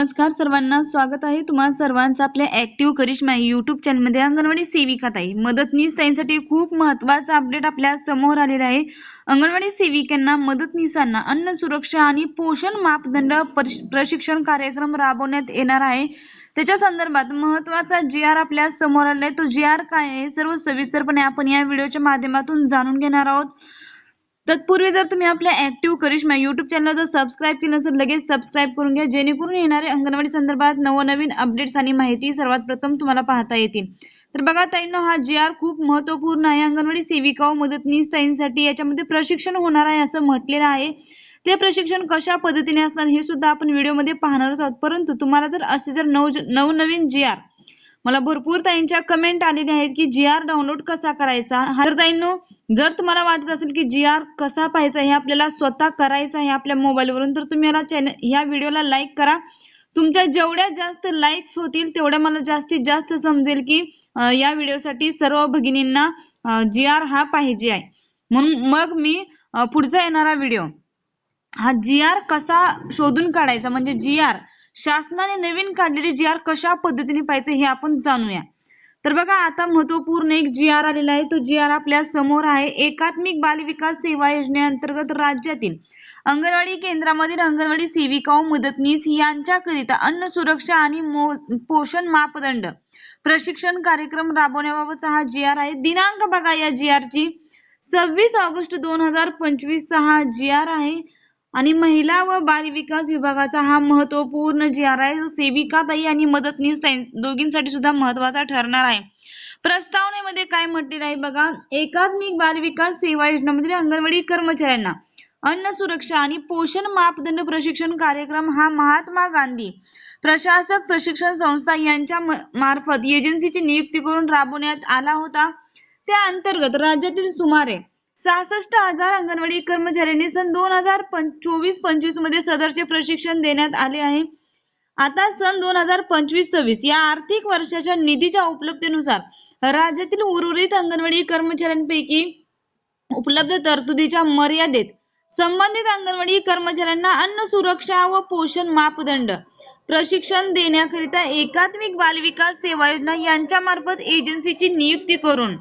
नमस्कार सर्वांना स्वागत आहे तुम्हा सर्वांचं आपल्या ऍक्टिव्ह करिश्मा युट्यूब चॅनलमध्ये अंगणवाडी सेविका ताई मदतनीस ताईंसाठी खूप महत्त्वाचा अपडेट आपल्यासमोर आलेला आहे. अंगणवाडी सेविकांना मदतनीसांना अन्न सुरक्षा आणि पोषण मापदंड प्रशिक्षण कार्यक्रम राबवण्यात येणार आहे. त्याच्या संदर्भात महत्त्वाचा जी आर आपल्यासमोर आलेला आहे. तो जी आर काय आहे सर्व सविस्तरपणे आपण या व्हिडिओच्या माध्यमातून जाणून घेणार आहोत. तत्पूर्वी जर तुम्ही आपल्या ऍक्टिव्ह करिश्मा युट्यूब चॅनल जर सबस्क्राईब केलं तर लगेच सबस्क्राईब करून घ्या. जेणेकरून येणारे अंगणवाडी संदर्भात नवनवीन अपडेट्स आणि माहिती सर्वात प्रथम तुम्हाला पाहता येतील. तर बघा ताईंनो हा जी आर खूप महत्त्वपूर्ण आहे. अंगणवाडी सेविका व मदतनीस ताईंसाठी याच्यामध्ये प्रशिक्षण होणार आहे असं म्हटलेलं आहे. ते प्रशिक्षण कशा पद्धतीने असणार हे सुद्धा आपण व्हिडिओमध्ये पाहणारच आहोत. परंतु तुम्हाला जर असे जर नव नवनवीन जी आर मला भरपूर ताईंच्या कमेंट आलेल्या आहेत की जी आर डाउनलोड कसा करायचा? हर ताईंनो जर तुम्हाला वाटत असेल की जी आर कसा पाहायचा हे आपल्याला स्वतः करायचं आहे आपल्या मोबाईलवरून तर तुम्ही मला चॅनल या व्हिडिओला लाईक करा. तुमच्या जेवढ्या जास्त लाईक्स होतील तेवढ्या मला जास्तीत जास्त समजेल की या व्हिडिओसाठी सर्व भगिनींना जी आर हा पाहिजे आहे. म्हणून मग मी पुढचा येणारा व्हिडिओ हा जी आर कसा शोधून काढायचा? म्हणजे जी आर शासनाने नवीन काढलेली जी आर कशा पद्धतीने पाहिजे हे आपण जाणूया. तर बघा आता महत्त्वपूर्ण एक जी आर आलेला आहे. तो जी आर आपल्यासमोर आहे. एकात्मिक बाल विकास सेवा योजनेअंतर्गत राज्यातील अंगणवाडी केंद्रामधील अंगणवाडी सेविका व मदतनीस यांच्याकरिता अन्न सुरक्षा आणि पोषण मापदंड प्रशिक्षण कार्यक्रम राबवण्याबाबतचा हा जी आर आहे. दिनांक बघा या जी आर ची. सव्वीस ऑगस्ट दोन हजार पंचवीसचा हा जी आर आहे. आणि महिला व बाल विकास विभागाचा हा महत्त्वपूर्ण जी आर आहे जो सेविकाताई आणि मदतनीस दोघींसाठी सुद्धा महत्त्वाचा ठरणार आहे. प्रस्तावनेमध्ये काय म्हटलेलं आहे बघा एकात्मिक बाल विकास सेवा योजनेमधील अंगणवाडी कर्मचाऱ्यांना अन्न सुरक्षा आणि पोषण मापदंड प्रशिक्षण कार्यक्रम हा महात्मा गांधी प्रशासक प्रशिक्षण संस्था यांच्या म- मार्फत एजन्सीची नियुक्ती करून राबवण्यात आला होता. त्या अंतर्गत राज्यातील सुमारे सहासष्ट हजार अंगणवाडी कर्मचाऱ्यांनी सन दोन हजार चोवीस पंचवीसमध्ये सदरचे प्रशिक्षण देण्यात आले आहे. आता सन दोन हजार पंचवीस सव्वीस या आर्थिक वर्षाच्या निधीच्या उपलब्धतेनुसार राज्यातील उर्वरित अंगणवाडी कर्मचाऱ्यांपैकी उपलब्ध तरतुदीच्या मर्यादेत संबंधित अंगणवाडी कर्मचाऱ्यांना अन्न सुरक्षा व पोषण मापदंड प्रशिक्षण देण्याकरिता एकात्मिक बालविकास सेवा योजना यांच्या मार्फत एजन्सीची नियुक्ती करून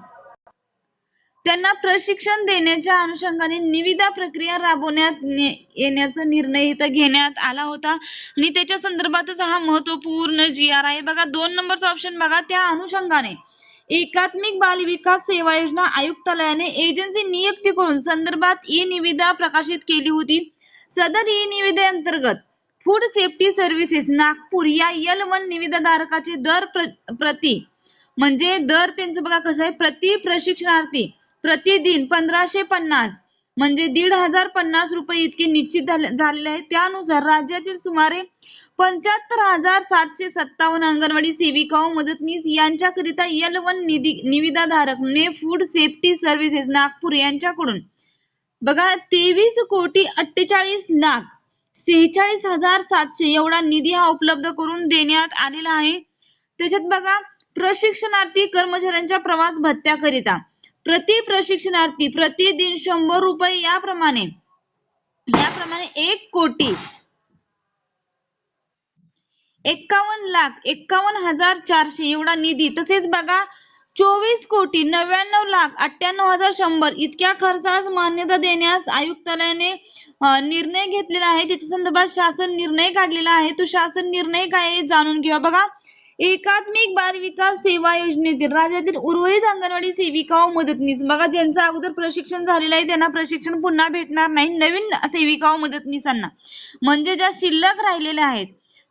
त्यांना प्रशिक्षण देण्याच्या अनुषंगाने निविदा प्रक्रिया राबवण्यात ने- येण्याचा निर्णय इथं घेण्यात आला होता. आणि त्याच्या संदर्भातच हा महत्त्वपूर्ण जी आर आहे. बघा दोन नंबरचा ऑप्शन बघा. त्या अनुषंगाने एकात्मिक बाल विकास सेवा योजना आयुक्तालयाने एजन्सी नियुक्ती करून संदर्भात ई निविदा प्रकाशित केली होती. सदर ई निविदेअंतर्गत फूड सेफ्टी सर्व्हिसेस नागपूर या यल वन निविदाधारकाचे दर प्र- प्रति म्हणजे दर त्यांचं बघा कसं आहे. प्रति प्रशिक्षणार्थी प्रतिदिन पंधराशे पन्नास म्हणजे दीड हजार पन्नास रुपये इतके निश्चित झालेले आहे त्यानुसार राज्यातील सुमारे पंच्याहत्तर हजार सातशे सत्तावन्न अंगणवाडी सेविका व मदतनीस यांच्याकरिता यल वन निधी निविदाधारक ने फूड सेफ्टी सर्व्हिसेस नागपूर यांच्याकडून. बघा तेवीस कोटी अठ्ठेचाळीस लाख सेहेचाळीस हजार सातशे एवढा निधी हा उपलब्ध करून देण्यात आलेला आहे. त्याच्यात बघा प्रशिक्षणार्थी कर्मचाऱ्यांच्या प्रवास भत्त्याकरिता प्रति प्रशिक्षणार्थी प्रतिदिन शंभर रुपये याप्रमाणे याप्रमाणे एक कोटी. एक्कावन्न लाख एक्कावन्न हजार चारशे एवढा निधी. तसेच बघा चोवीस कोटी नव्याण्णव लाख अठ्ठ्याण्णव हजार शंभर. इतक्या खर्चास मान्यता देण्यास आयुक्तालयाने निर्णय घेतलेला आहे. त्याच्या संदर्भात शासन निर्णय काढलेला आहे. तो शासन निर्णय काय जाणून घेऊया. बघा एकात्मिक बाल विकास सेवा योजनेतील राज्यातील उर्वरित अंगणवाडी सेविका व मदतनीस. बघा ज्यांचं अगोदर प्रशिक्षण झालेलं आहे त्यांना प्रशिक्षण पुन्हा भेटणार नाही नवीन सेविका व मदतनीसांना. म्हणजे ज्या शिल्लक राहिलेल्या आहेत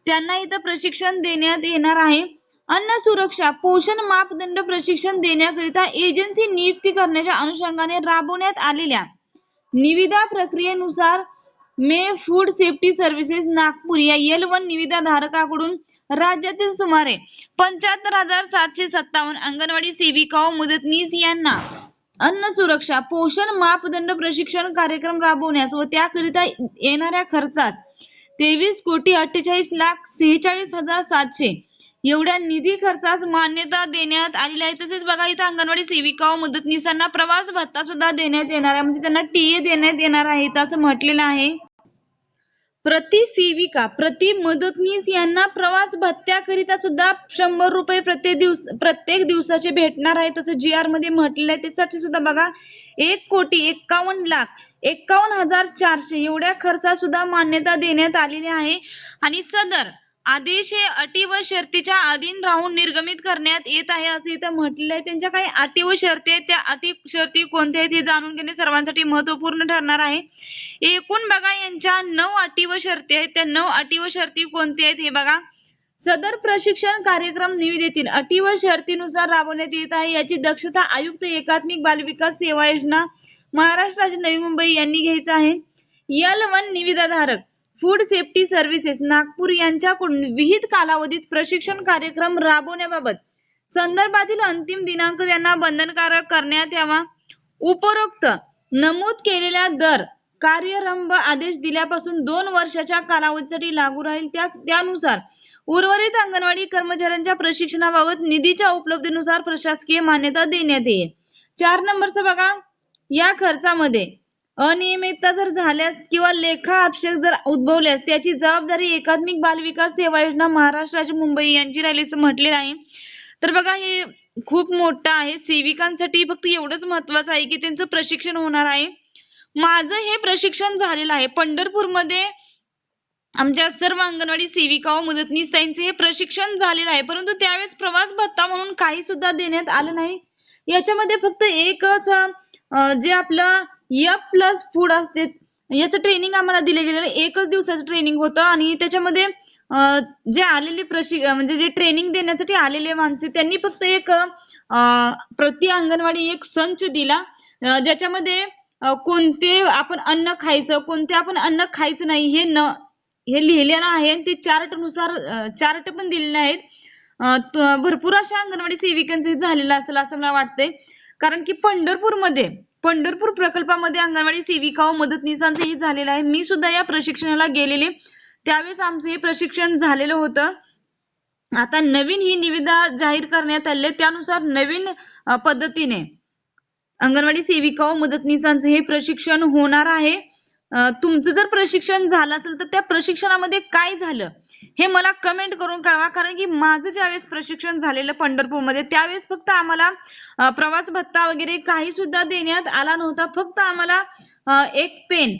त्यांना इथं प्रशिक्षण देण्यात येणार आहे. अन्न सुरक्षा पोषण मापदंड प्रशिक्षण देण्याकरिता एजन्सी नियुक्ती करण्याच्या अनुषंगाने राबवण्यात आलेल्या निविदा प्रक्रियेनुसार मे फूड सेफ्टी सर्व्हिसेस नागपूर या यल वन निविदा धारकाकडून राज्यातील सुमारे पंच्याहत्तर हजार सातशे सत्तावन्न अंगणवाडी सेविका व मदतनीस यांना अन्न सुरक्षा पोषण मापदंड प्रशिक्षण कार्यक्रम राबवण्यास व त्याकरिता येणाऱ्या खर्चास तेवीस कोटी अठ्ठेचाळीस लाख सेहेचाळीस हजार सातशे एवढ्या निधी खर्चास मान्यता देण्यात आलेली आहे तसेच बघा इथं अंगणवाडी सेविका व मदतनीसांना प्रवास भत्ता सुद्धा देण्यात येणार आहे. म्हणजे त्यांना टीए देण्यात येणार आहे असं म्हटलेलं आहे. प्रति सेविका प्रति मदतनीस यांना प्रवास भत्त्याकरिता सुद्धा शंभर रुपये प्रत्येक दिवस प्रत्येक दिवसाचे भेटणार आहे. तसं जी आरमध्ये म्हटलेलं आहे. त्यासाठी सुद्धा बघा एक कोटी एक्कावन्न लाख एक्कावन्न हजार चारशे एवढ्या खर्चास सुद्धा मान्यता देण्यात आलेली आहे. आणि सदर आदेश हे अटी व शर्तीच्या अधीन राहून निर्गमित करण्यात येत आहे असं इथं म्हटलेलं आहे. त्यांच्या काही अटी व शर्ती आहेत. त्या अटी शर्ती कोणत्या आहेत हे जाणून घेणे सर्वांसाठी महत्त्वपूर्ण ठरणार आहे. एकूण बघा यांच्या नऊ अटी व शर्ती आहेत. त्या नऊ अटी व शर्ती कोणत्या आहेत हे बघा. सदर प्रशिक्षण कार्यक्रम निविदेतील अटी व शर्तीनुसार राबवण्यात येत आहे. याची दक्षता आयुक्त एकात्मिक बालविकास सेवा योजना महाराष्ट्र राज्य नवी मुंबई यांनी घ्यायचं आहे. यल वन निविदाधारक. फूड सेफ्टी सर्व्हिसेस नागपूर यांच्याकडून विहित कालावधीत प्रशिक्षण कार्यक्रम राबवण्याबाबत संदर्भातील अंतिम दिनांक त्यांना बंधनकारक करण्यात यावा. उपरोक्त नमूद केलेला दर कार्यरंभ आदेश दिल्यापासून दोन वर्षाच्या कालावधीसाठी लागू राहील. त्या त्यानुसार उर्वरित अंगणवाडी कर्मचाऱ्यांच्या प्रशिक्षणाबाबत निधीच्या उपलब्धीनुसार प्रशासकीय मान्यता देण्यात येईल. चार नंबरचं बघा. या खर्चामध्ये अनियमितता जर झाल्यास किंवा लेखा आक्षेप जर उद्भवल्यास त्याची जबाबदारी एकात्मिक बालविकास सेवा योजना महाराष्ट्र राज्य मुंबई यांची राहिली असं म्हटलेलं आहे. तर बघा हे खूप मोठं आहे. सेविकांसाठी फक्त एवढंच महत्वाचं आहे की त्यांचं प्रशिक्षण होणार आहे. माझं हे प्रशिक्षण झालेलं आहे. पंढरपूरमध्ये आमच्या सर्व अंगणवाडी सेविका व मदतनीस त्यांचे हे प्रशिक्षण झालेलं आहे. परंतु त्यावेळेस प्रवास भत्ता म्हणून काही सुद्धा देण्यात आलं नाही. याच्यामध्ये फक्त एकच जे आपलं एफ प्लस फूड असते. याचं ट्रेनिंग आम्हाला दिलं गेलेलं एकच दिवसाचं ट्रेनिंग होतं आणि त्याच्यामध्ये जे आलेले प्रशि म्हणजे जे ट्रेनिंग देण्यासाठी आलेले माणसे त्यांनी फक्त एक प्रति अंगणवाडी एक संच दिला. ज्याच्यामध्ये कोणते आपण अन्न खायचं कोणते आपण अन्न खायचं नाही हे न हे लिहिलेलं आहे आणि ते चार्टनुसार चार्ट पण दिलेले आहेत. भरपूर अशा अंगणवाडी सेविकांचे झालेलं असेल असं मला वाटतंय. कारण की पंढरपूरमध्ये पंढरपूर प्रकल्पामध्ये अंगणवाडी सेविका व मदतनीसांचंही झालेलं आहे. मी सुद्धा या प्रशिक्षणाला गेलेले. त्यावेळेस आमचं हे प्रशिक्षण झालेलं होतं. आता नवीन ही निविदा जाहीर करण्यात आली त्यानुसार नवीन पद्धतीने अंगणवाडी सेविका व मदतनीसांचं हे प्रशिक्षण होणार आहे. तुमचं जर प्रशिक्षण झालं असेल तर त्या प्रशिक्षणामध्ये काय झालं? हे मला कमेंट करून कळवा. कारण की माझं ज्यावेळेस प्रशिक्षण झालेलं पंढरपूरमध्ये त्यावेळेस फक्त आम्हाला प्रवास भत्ता वगैरे काही सुद्धा देण्यात आला नव्हता. फक्त आम्हाला एक पेन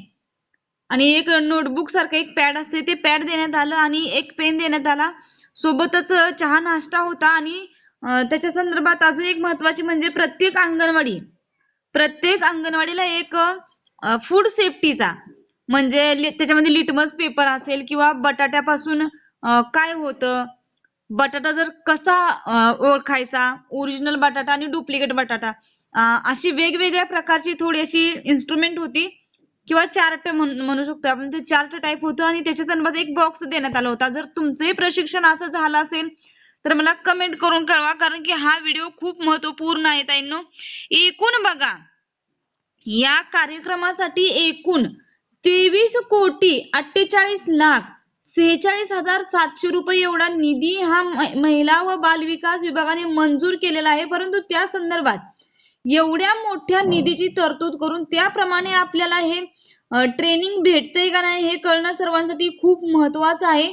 आणि एक नोटबुक सारखं एक पॅड असते. ते पॅड देण्यात आलं आणि एक पेन देण्यात आला. सोबतच चहा नाश्ता होता आणि त्याच्या संदर्भात अजून एक महत्वाची म्हणजे प्रत्येक अंगणवाडी प्रत्येक अंगणवाडीला एक फूड सेफ्टीचा म्हणजे लि- त्याच्यामध्ये लिटमस पेपर असेल किंवा बटाट्यापासून काय होतं? बटाटा जर कसा ओळखायचा? ओरिजिनल बटाटा आणि डुप्लिकेट बटाटा. अशी वेगवेगळ्या प्रकारची थोडी अशी इन्स्ट्रुमेंट होती. किंवा चार्ट म्हणू शकतो आपण ते चार्ट टाईप होतं आणि त्याच्या संदर्भात एक बॉक्स देण्यात आला होता. जर तुमचंही प्रशिक्षण असं झालं असेल तर मला कमेंट करून कळवा कारण की हा व्हिडिओ खूप महत्त्वपूर्ण आहे ताईंनो. एकूण बघा या कार्यक्रमासाठी एकूण तेवीस कोटी अठ्ठेचाळीस लाख सेहेचाळीस हजार सातशे रुपये एवढा निधी हा महिला व बालविकास विभागाने मंजूर केलेला आहे. परंतु त्या संदर्भात एवढ्या मोठ्या निधीची तरतूद करून त्याप्रमाणे आपल्याला हे ट्रेनिंग भेटतंय का नाही हे कळणं सर्वांसाठी खूप महत्वाचं आहे.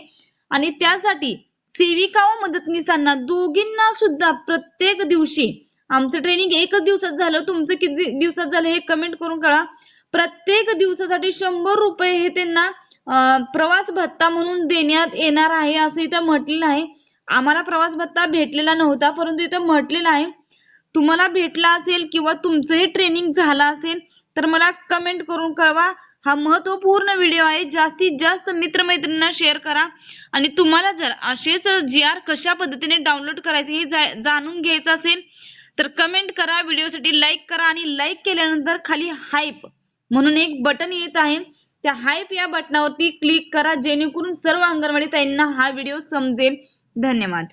आणि त्यासाठी सेविका व मदतनीसांना दोघींना सुद्धा प्रत्येक दिवशी आमचं ट्रेनिंग एकच दिवसात झालं. तुमचं किती दिवसात झालं हे कमेंट करून कळा. प्रत्येक दिवसासाठी शंभर रुपये हे त्यांना प्रवास भत्ता म्हणून देण्यात येणार आहे असं इथं म्हटलेलं आहे. आम्हाला प्रवास भत्ता भेटलेला नव्हता परंतु इथं म्हटलेलं आहे. तुम्हाला भेटला असेल किंवा तुमचंही ट्रेनिंग झालं असेल तर मला कमेंट करून कळवा. हा महत्त्वपूर्ण व्हिडिओ आहे. जास्तीत जास्त मित्रमैत्रिणींना शेअर करा. आणि तुम्हाला जर असेच जी आर कशा पद्धतीने डाउनलोड करायचे हे जा- जाणून घ्यायचं असेल तर कमेंट करा व्हिडिओसाठी लाईक करा आणि लाईक केल्यानंतर खाली हाईप म्हणून एक बटन येत आहे. त्या हाईप या बटनावरती क्लिक करा जेणेकरून सर्व अंगणवाडी ताईंना हा व्हिडिओ समजेल. धन्यवाद.